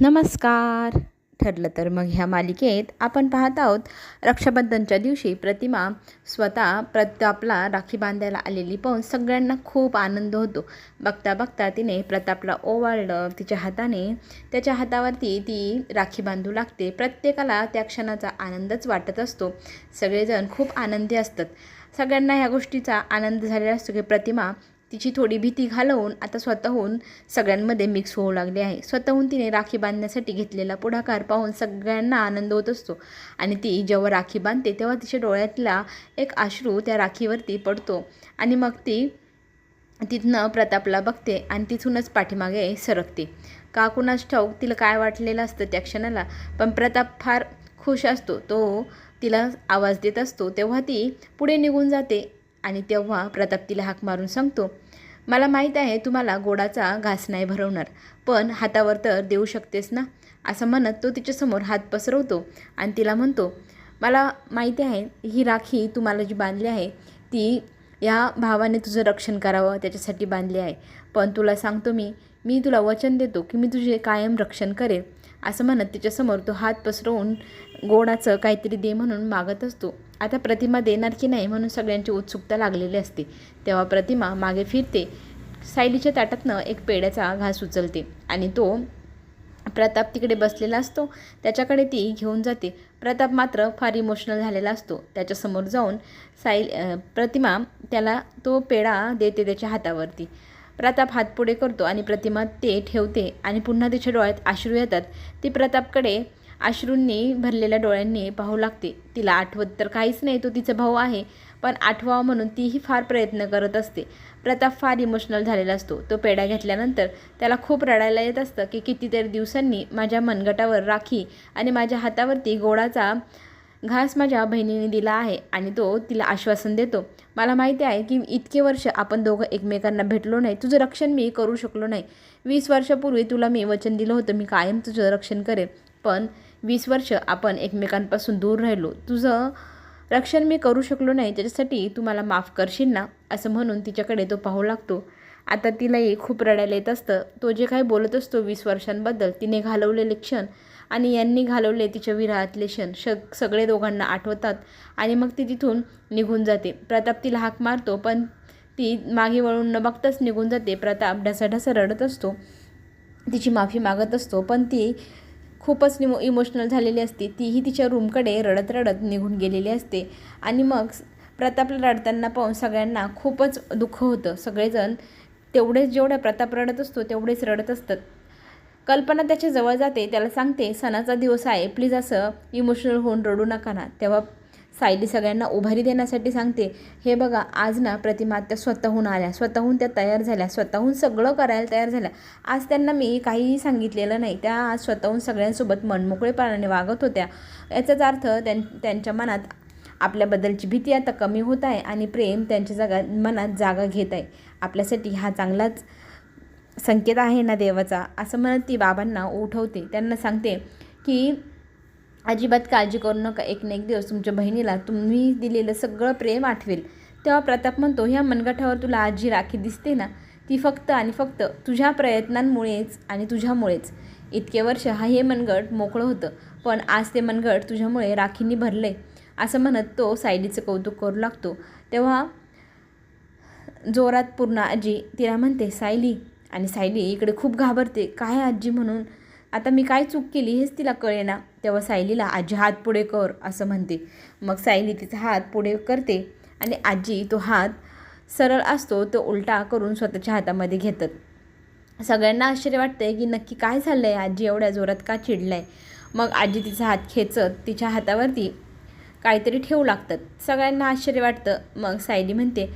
नमस्कार. ठरलं तर मग ह्या मालिकेत आपण पाहत आहोत रक्षाबंधनच्या दिवशी प्रतिमा स्वतः प्रतापला राखी बांधायला आलेली पाहून सगळ्यांना खूप आनंद होतो. बघता बघता तिने प्रतापला ओवाळलं तिच्या हाताने त्याच्या हातावरती ती राखी बांधू लागते. प्रत्येकाला त्या क्षणाचा आनंदच वाटत असतो. सगळेजण खूप आनंदी असतात. सगळ्यांना ह्या गोष्टीचा आनंद झालेला असतो की प्रतिमा तिची थोडी भीती घालवून आता स्वतःहून सगळ्यांमध्ये मिक्स होऊ लागली आहे. स्वतःहून तिने राखी बांधण्यासाठी घेतलेला पुढाकार पाहून सगळ्यांना आनंद होत असतो. आणि ती जेव्हा राखी बांधते तेव्हा तिच्या डोळ्यातला एक अश्रू त्या राखीवरती पडतो. आणि मग ती तिथनं प्रतापला बघते आणि तिथूनच पाठीमागे सरकते. का कुणास ठाऊक तिला काय वाटलेलं असतं त्या क्षणाला? पण प्रताप फार खुश असतो. तो तिला आवाज देत असतो. तेव्हा ती पुढे निघून जाते आणि तेव्हा प्रताप तिला हाक मारून सांगतो मला माहीत आहे तुम्हाला गोडाचा घास नाही भरवणार पण हातावर तर देऊ शकतेस ना? असं म्हणत तो तिच्यासमोर हात पसरवतो आणि तिला म्हणतो मला माहिती आहे ही राखी तुम्हाला जी बांधली आहे ती या भावाने तुझं रक्षण करावं त्याच्यासाठी बांधली आहे. पण तुला सांगतो मी मी तुला वचन देतो की मी तुझे कायम रक्षण करेन. असं म्हणत तिच्यासमोर तो हात पसरवून गोडाचं काहीतरी दे म्हणून मागत असतो. आता प्रतिमा देणार की नाही म्हणून सगळ्यांची उत्सुकता लागलेली असते. तेव्हा प्रतिमा मागे फिरते. सायलीच्या ताटातनं एक पेड्याचा घास उचलते आणि तो प्रताप तिकडे बसलेला असतो. त्याच्याकडे ती घेऊन जाते. प्रताप मात्र फार इमोशनल झालेला असतो. त्याच्यासमोर जाऊन साईल प्रतिमा त्याला तो पेढा देते त्याच्या हातावरती. प्रताप हात पुढे करतो आणि प्रतिमा ते ठेवते आणि पुन्हा तिच्या डोळ्यात अश्रू येतात. ती प्रतापकडे अश्रूंनी भरलेल्या डोळ्यांनी पाहू लागते. तिला आठवत तर काहीच नाही तो तिचा भाऊ आहे पण आठवावा म्हणून तीही फार प्रयत्न करत असते. प्रताप फार इमोशनल झालेला असतो. तो पेढा घेतल्यानंतर त्याला खूप रडायला येत असतं की कितीतरी दिवसांनी माझ्या मनगटावर राखी आणि माझ्या हातावरती गोडाचा घास माझ्या बहिणीने दिला आहे आणि तो तिला आश्वासन देतो. मला माहिती आहे की इतके वर्ष आपण दोघं एकमेकांना भेटलो नाही. तुझं रक्षण मी करू शकलो नाही. वीस वर्षापूर्वी तुला मी वचन दिलं होतं मी कायम तुझं रक्षण करेन. पण वीस वर्ष आपण एकमेकांपासून दूर राहिलो. तुझं रक्षण मी करू शकलो नाही त्याच्यासाठी तू मला माफ करशील ना? असं म्हणून तिच्याकडे तो पाहू लागतो. आता तिलाही खूप रडायला येत असतं. तो जे काही बोलत असतो वीस वर्षांबद्दल तिने घालवलेले क्षण आणि यांनी घालवले तिच्या विरहातले क्षण श सगळे दोघांना आठवतात आणि मग ती तिथून निघून जाते. प्रताप तिला हाक मारतो पण ती मागे वळून न बघताच निघून जाते. प्रताप ढसाढसा रडत असतो तिची माफी मागत असतो पण ती खूपच निमो इमोशनल झालेली असते. तीही तिच्या रूमकडे रडत रडत निघून गेलेली असते. आणि मग प्रतापला रडताना पाहून सगळ्यांना खूपच दुःख होतं. सगळेजण तेवढेच जेवढ्या प्रताप रडत असतो तेवढेच रडत असतात. कल्पना त्याच्याजवळ जाते त्याला सांगते सणाचा दिवस आहे प्लीज असं इमोशनल होऊन रडू नका ना. तेव्हा सायली सगळ्यांना उभारी देण्यासाठी सांगते हे बघा आज ना प्रतिमा त्या स्वतःहून आल्या स्वतःहून त्या तयार झाल्या स्वतःहून सगळं करायला तयार झाल्या. आज त्यांना मी काहीही सांगितलेलं नाही त्या आज स्वतःहून सगळ्यांसोबत मनमोकळेपणाने वागत होत्या. याचाच अर्थ त्यां त्यांच्या मनात आपल्याबद्दलची भीती आता कमी होत आहे आणि प्रेम त्यांच्या जागा मनात जागा घेत आहे. आपल्यासाठी हा चांगलाच संकेत आहे ना देवाचा? असं म्हणत ती बाबांना उठवते. त्यांना सांगते की अजिबात काळजी करू नका. एक ना एक दिवस तुमच्या बहिणीला तुम्ही दिलेलं सगळं प्रेम आठवेल. तेव्हा प्रताप म्हणतो ह्या मनगठावर तुला आजी राखी दिसते ना? ती फक्त आणि फक्त तुझ्या प्रयत्नांमुळेच आणि तुझ्यामुळेच. इतके वर्ष हा हे मनगट मोकळं होतं. पण आज ते मनगट तुझ्यामुळे राखींनी भरलं असं म्हणत तो सायलीचं कौतुक करू लागतो. तेव्हा जोरात पूर्ण आजी तिला म्हणते सायली. आणि सायली इकडे खूप घाबरते. काय आजी म्हणून? आता मी काय चूक केली हेच तिला कळेना. तेव्हा सायलीला आजी हात पुढे कर असं म्हणते. मग सायली तिचा हात पुढे करते आणि आजी तो हात सरळ असतो तो उलटा करून स्वतःच्या हातामध्ये घेतात. सगळ्यांना आश्चर्य वाटतंय की नक्की काय झालं आहे आजी एवढ्या जोरात का चिडलं आहे मग आजी तिचा हात खेचत तिच्या हातावरती काहीतरी ठेवू लागतात. सगळ्यांना आश्चर्य वाटतं. मग सायली म्हणते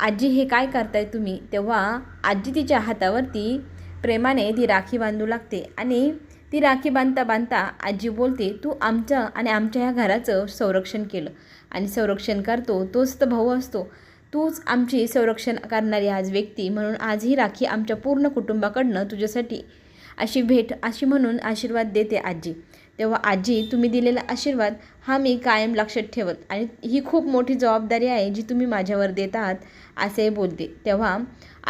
आजी हे काय करताय तुम्ही? तेव्हा आजी तिच्या हातावरती प्रेमाने ती राखी बांधू लागते आणि ती राखी बांधता बांधता आजी बोलते तू आमचं आणि आमच्या ह्या घराचं संरक्षण केलं आणि संरक्षण करतो तोच तर भाऊ असतो. तूच आमची संरक्षण करणारी आज व्यक्ती म्हणून आज ही राखी आमच्या पूर्ण कुटुंबाकडनं तुझ्यासाठी अशी भेट अशी म्हणून आशीर्वाद देते आजी. तेव्हा आजी तुम्ही दिलेला आशीर्वाद हा मी कायम लक्षात ठेवत आणि ही खूप मोठी जबाबदारी आहे जी तुम्ही माझ्यावर देत आहात असे बोलते. तेव्हा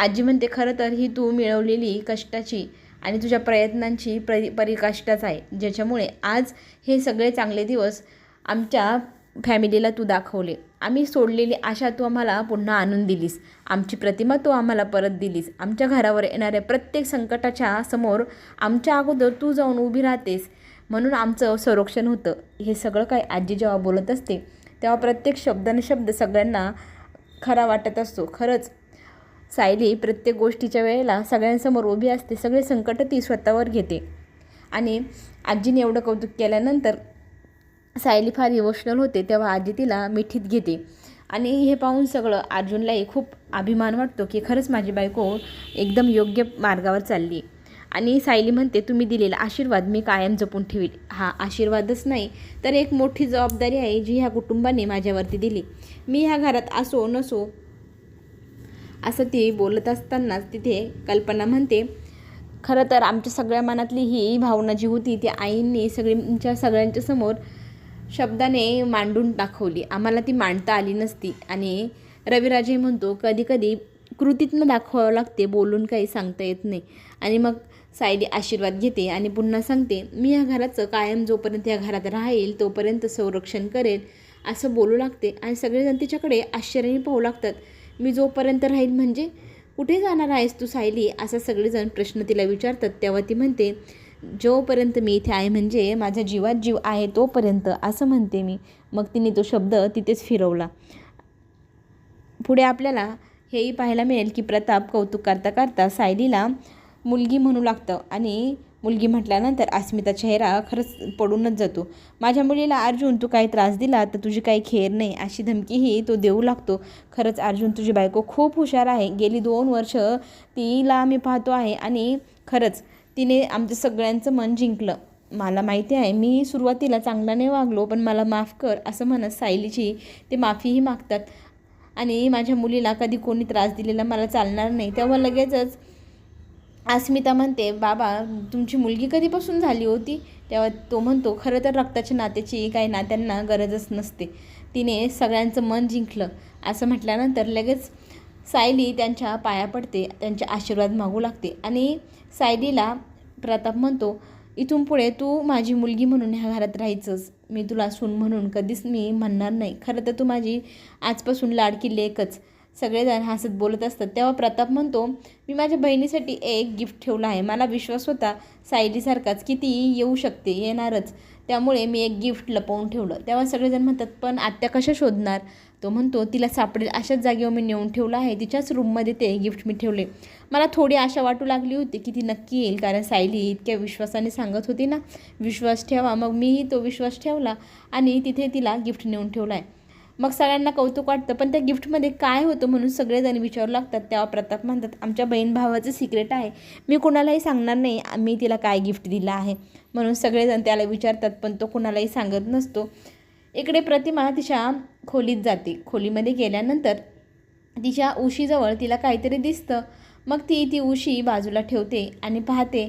आजी म्हणते खरं तर ही तू मिळवलेली कष्टाची आणि तुझ्या प्रयत्नांची परि परिकाष्ठाच आहे. ज्याच्यामुळे आज हे सगळे चांगले दिवस आमच्या फॅमिलीला तू दाखवले. आम्ही सोडलेली आशा तू आम्हाला पुन्हा आणून दिलीस. आमची प्रतिमा तू आम्हाला परत दिलीस. आमच्या घरावर येणाऱ्या प्रत्येक संकटाच्या समोर आमच्या अगोदर तू जाऊन उभी राहतेस. म्हणून आमचं संरक्षण होतं. हे सगळं काय आजी जेव्हा बोलत असते तेव्हा प्रत्येक शब्दाने शब्द सगळ्यांना खरा वाटत असतो. खरंच सायली प्रत्येक गोष्टीच्या वेळेला सगळ्यांसमोर उभी असते सगळे संकट ती स्वतःवर घेते. आणि आजीने एवढं कौतुक केल्यानंतर सायली फार इमोशनल होते तेव्हा आजी तिला मिठीत घेते. आणि हे पाहून सगळं अर्जुनलाही खूप अभिमान वाटतो की खरंच माझी बायको एकदम योग्य मार्गावर चालली. आणि सायली म्हणते तुम्ही दिलेला आशीर्वाद मी कायम जपून ठेवील. हा आशीर्वादच नाही तर एक मोठी जबाबदारी आहे जी ह्या कुटुंबाने माझ्यावरती दिली. मी ह्या घरात असो नसो असं ती बोलत असतानाच तिथे कल्पना म्हणते खरं तर आमच्या सगळ्या मनातली ही भावना जी होती ती आईंनी सगळींच्या सगळ्यांच्या समोर शब्दाने मांडून दाखवली. आम्हाला ती मांडता आली नसती. आणि रविराजे म्हणतो कधीकधी कृतीतनं दाखवावं लागते बोलून काही सांगता येत नाही. आणि मग सायली आशीर्वाद घेते आणि पुन्हा सांगते मी या घराचं कायम जोपर्यंत या घरात राहील तोपर्यंत संरक्षण करेल असं बोलू लागते आणि सगळेजण तिच्याकडे आश्चर्याने पाहू लागतात मी जोपर्यंत राहील म्हणजे कुठे जाणार आहेस तू सायली? असा सगळेजण प्रश्न तिला विचारतात. तेव्हा ती म्हणते जोपर्यंत मी इथे आहे म्हणजे माझ्या जीवात जीव आहे तोपर्यंत असं म्हणते मी. मग तिने तो शब्द तिथेच फिरवला. पुढे आपल्याला हेही पाहायला मिळेल की प्रताप कौतुक करता करता सायलीला मुलगी म्हणू लागतं. आणि मुलगी म्हटल्यानंतर अस्मिता चेहरा खरंच पडूनच जातो. माझ्या मुलीला अर्जुन तू काही त्रास दिला तर तुझी काही खेर नाही. अशी धमकीही तो देऊ लागतो. खरंच अर्जुन तुझी बायको खूप हुशार आहे. गेली दोन वर्ष तिला आम्ही पाहतो आहे. आणि खरंच तिने आमचं सगळ्यांचं मन जिंकलं. मला माहिती आहे मी सुरुवातीला चांगला नाही वागलो पण मला माफ कर असं म्हणत सायलीची ते माफीही मागतात. आणि माझ्या मुलीला कधी कोणी त्रास दिलेला मला चालणार नाही. तेव्हा लगेचच अस्मिता म्हणते बाबा तुमची मुलगी कधीपासून झाली होती? तेव्हा तो म्हणतो खरं तर रक्ताच्या नात्याची काही नात्यांना गरजच नसते. तिने सगळ्यांचं मन जिंकलं. असं म्हटल्यानंतर लगेच सायली त्यांच्या पाया पडते त्यांचे आशीर्वाद मागू लागते आणि सायलीला प्रताप म्हणतो इथून पुढे तू माझी मुलगी म्हणून ह्या घरात राहायचंच मी तुला सून म्हणून कधीच मी म्हणणार नाही. खरं तर तू माझी आजपासून लाडकी लेकच. सगळेजण हसत बोलत असतात. तेव्हा प्रताप म्हणतो मी माझ्या बहिणीसाठी एक गिफ्ट ठेवला आहे. मला विश्वास होता सायलीसारखाच की ती येऊ शकते येणारच. त्यामुळे मी एक गिफ्ट लपवून ठेवलं. तेव्हा सगळेजण म्हणतात पण आत्या कशा शोधणार? तो म्हणतो तिला सापडेल. अशाच जागेवर मी नेऊन ठेवलं आहे. तिच्याच रूममध्ये ते गिफ्ट मी ठेवले. मला थोडी आशा वाटू लागली होती की ती नक्की येईल कारण सायली इतक्या विश्वासाने सांगत होती ना विश्वास ठेवा. मग मीही तो विश्वास ठेवला आणि तिथे तिला गिफ्ट नेऊन ठेवला आहे. मग सगळ्यांना कौतुक वाटतं. पण त्या गिफ्टमध्ये काय होतं म्हणून सगळेजण विचारू लागतात. तेव्हा प्रताप म्हणतात आमच्या बहीण भावाचं सिक्रेट आहे. मी कुणालाही सांगणार नाही मी तिला काय गिफ्ट दिलं आहे. म्हणून सगळेजण त्याला विचारतात पण तो कुणालाही सांगत नसतो. इकडे प्रतिमा तिच्या खोलीत जाते. खोलीमध्ये गेल्यानंतर तिच्या उशीजवळ तिला काहीतरी दिसतं. मग ती ती उशी बाजूला ठेवते आणि पाहते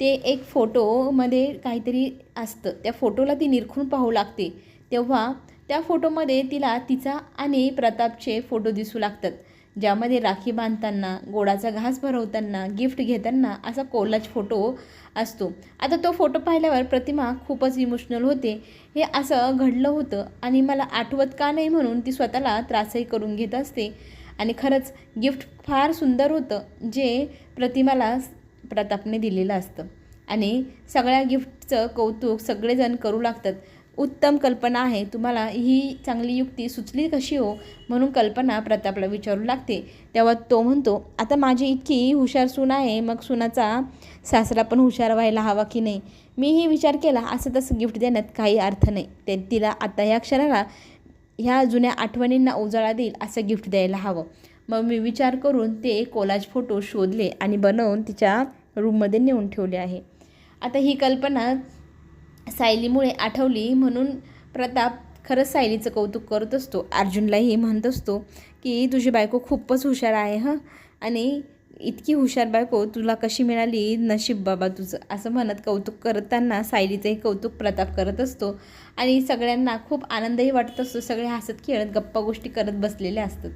ते एक फोटोमध्ये काहीतरी असतं. त्या फोटोला ती निरखून पाहू लागते. तेव्हा त्या फोटोमध्ये तिला तिचा आणि प्रतापचे फोटो दिसू लागतात ज्यामध्ये राखी बांधताना गोडाचा घास भरवताना गिफ्ट घेताना असा कोलाज फोटो असतो. आता तो फोटो पाहिल्यावर प्रतिमा खूपच इमोशनल होते. हे असं घडलं होतं आणि मला आठवत का नाही म्हणून ती स्वतःला त्रासही करून घेत असते. आणि खरंच गिफ्ट फार सुंदर होतं जे प्रतिमाला प्रतापने दिलेलं असतं. आणि सगळ्या गिफ्टचं कौतुक सगळेजण करू लागतात. उत्तम कल्पना आहे. तुम्हाला ही चांगली युक्ती सुचली कशी हो? म्हणून कल्पना प्रतापला विचारू लागते. तेव्हा तो म्हणतो आता माझी इतकी हुशार सून आहे मग सुनाचा सासरा पण हुशार व्हायला हवा की नाही? मीही विचार केला असं तसं गिफ्ट देण्यात काही अर्थ नाही. ते तिला आता या क्षणाला ह्या जुन्या आठवणींना उजाळा देईल असं गिफ्ट द्यायला हवं. मग मी विचार करून ते कोलाज फोटो शोधले आणि बनवून तिच्या रूममध्ये नेऊन ठेवले आहे. आता ही कल्पना सायलीमुळे आठवली म्हणून प्रताप खरंच सायलीचं कौतुक करत असतो. अर्जुनलाही म्हणत असतो की तुझी बायको खूपच हुशार आहे हं? आणि इतकी हुशार बायको तुला कशी मिळाली? नशीब बाबा तुझं. असं म्हणत कौतुक करताना सायलीचंही कौतुक प्रताप करत असतो. आणि सगळ्यांना खूप आनंदही वाटत असतो. सगळे हसत खेळत गप्पा गोष्टी करत बसलेले असतात.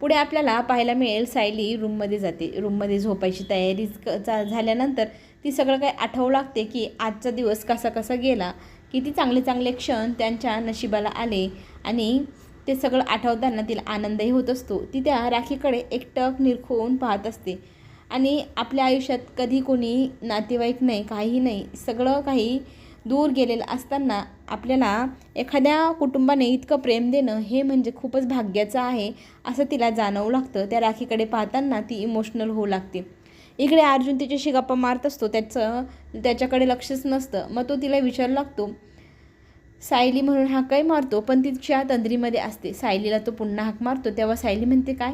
पुढे आपल्याला पाहायला मिळेल सायली रूममध्ये जाते. रूममध्ये झोपायची तयारी क- चा झाल्यानंतर ती सगळं काही आठवू लागते की आजचा दिवस कसा कसा गेला. किती चांगले चांगले क्षण त्यांच्या नशिबाला आले आणि ते सगळं आठवताना तिला आनंदही होत असतो. ती त्या राखीकडे एकटक निरखून पाहत असते. आणि आपल्या आयुष्यात कधी कोणी नातेवाईक नाही काही नाही सगळं काही दूर गेलेलं असताना आपल्याला एखाद्या कुटुंबाने इतकं प्रेम देणं हे म्हणजे खूपच भाग्याचं आहे असं तिला जाणवू लागतं. त्या राखीकडे पाहताना ती इमोशनल होऊ लागते. इकडे अर्जुन तिच्याशी गप्पा मारत असतो त्याचं त्याच्याकडे लक्षच नसतं. मग तो तिला विचारू लागतो सायली म्हणून हाक मारतो पण तिच्या तंद्रीमध्ये असते. सायलीला तो पुन्हा हाक मारतो तेव्हा सायली म्हणते काय?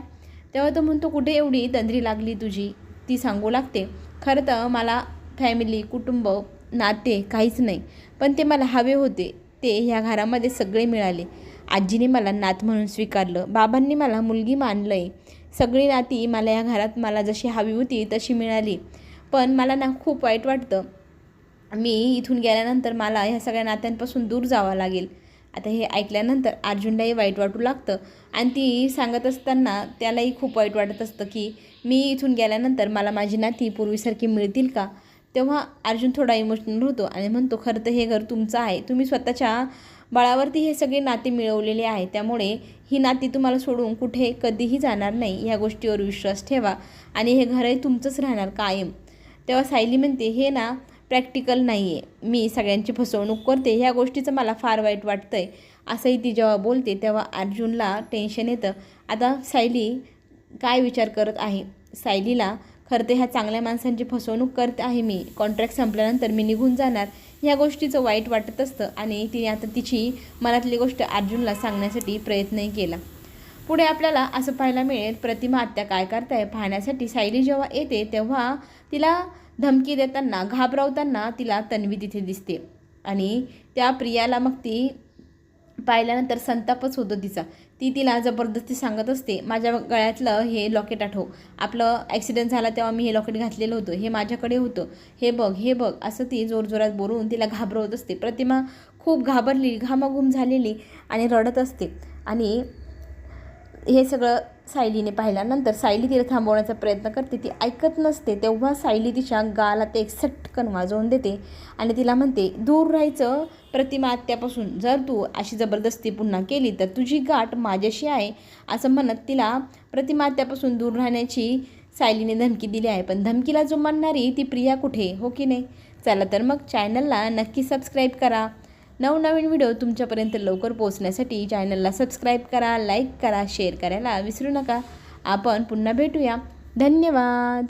तेव्हा तो म्हणतो कुठे एवढी तंद्री लागली तुझी ती सांगू लागते खरं तर मला फॅमिली कुटुंब नाते काहीच नाही पण ते मला हवे होते. ते ह्या घरामध्ये सगळे मिळाले. आजीने मला नात म्हणून स्वीकारलं. बाबांनी मला मुलगी मानलं आहे सगळी नाती मला या घरात मला जशी हवी होती तशी मिळाली. पण मला ना खूप वाईट वाटतं. मी इथून गेल्यानंतर मला ह्या सगळ्या नात्यांपासून दूर जावं लागेल. आता हे ऐकल्यानंतर अर्जुनलाही वाईट वाटू लागतं. आणि ती सांगत असताना त्यालाही खूप वाईट वाटत असतं की मी इथून गेल्यानंतर मला माझी नाती पूर्वीसारखी मिळतील का? तेव्हा अर्जुन थोडा इमोशनल होतो आणि म्हणतो खरं तर हे घर तुमचं आहे. तुम्ही स्वतःच्या बळावरती हे सगळे नाते मिळवलेले आहे. त्यामुळे ही नाती तुम्हाला सोडून कुठे कधीही जाणार नाही ह्या गोष्टीवर विश्वास ठेवा आणि हे घरही तुमचंच राहणार कायम. तेव्हा सायली म्हणते हे ना प्रॅक्टिकल नाही आहे मी सगळ्यांची फसवणूक करते. ह्या गोष्टीचं मला फार वाईट वाटतं आहे असंही ती जेव्हा बोलते तेव्हा अर्जुनला टेन्शन येतं. आता सायली काय विचार करत आहे? सायलीला खरं तर ह्या चांगल्या माणसांची फसवणूक करत आहे मी. कॉन्ट्रॅक्ट संपल्यानंतर मी निघून जाणार. ह्या गोष्टीचं वाईट वाटत असतं आणि तिने आता तिची मनातली गोष्ट अर्जुनला सांगण्यासाठी प्रयत्नही केला. पुढे आपल्याला असं पाहायला मिळेल प्रतिमा आत्या काय करताय पाहण्यासाठी सायली जेव्हा येते तेव्हा तिला धमकी देताना घाबरवताना तिला तन्वी तिथे दिसते. आणि त्या प्रियाला मग ती पाहिल्यानंतर संतापच होतो तिचा. ती तिला जबरदस्ती सांगत असते माझ्या गळ्यातलं हे लॉकेट आठव. आपलं ॲक्सिडेंट झाला तेव्हा मी हे लॉकेट घातलेलं होतं. हे माझ्याकडे होतं. हे बघ हे बघ. असं ती जोरजोरात बोलून तिला घाबरवत असते. प्रतिमा खूप घाबरली घामाघूम झालेली आणि रडत असते. आणि हे सगळं सायलीने पाहिल्यानंतर सायली तिला थांबवण्याचा प्रयत्न करते. ती ऐकत नसते. तेव्हा सायली तिच्या गाला ते एक सटकन वाजवून देते आणि तिला म्हणते दूर राहायचं प्रतिमा आत्यापासून. जर तू अशी जबरदस्ती पुन्हा केली तर तुझी गाठ माझ्याशी आहे. असं म्हणत तिला प्रतिमा आत्यापासून दूर राहण्याची सायलीने धमकी दिली आहे. पण धमकीला जो मानणारी ती प्रिया कुठे? हो की नाही? चला तर मग चॅनलला नक्की सबस्क्राईब करा. नवनवीन व्हिडिओ तुमच्यापर्यंत लवकर पोहोचण्यासाठी चॅनलला सबस्क्राईब करा लाईक करा शेअर करायला विसरू नका. आपण पुन्हा भेटूया. धन्यवाद.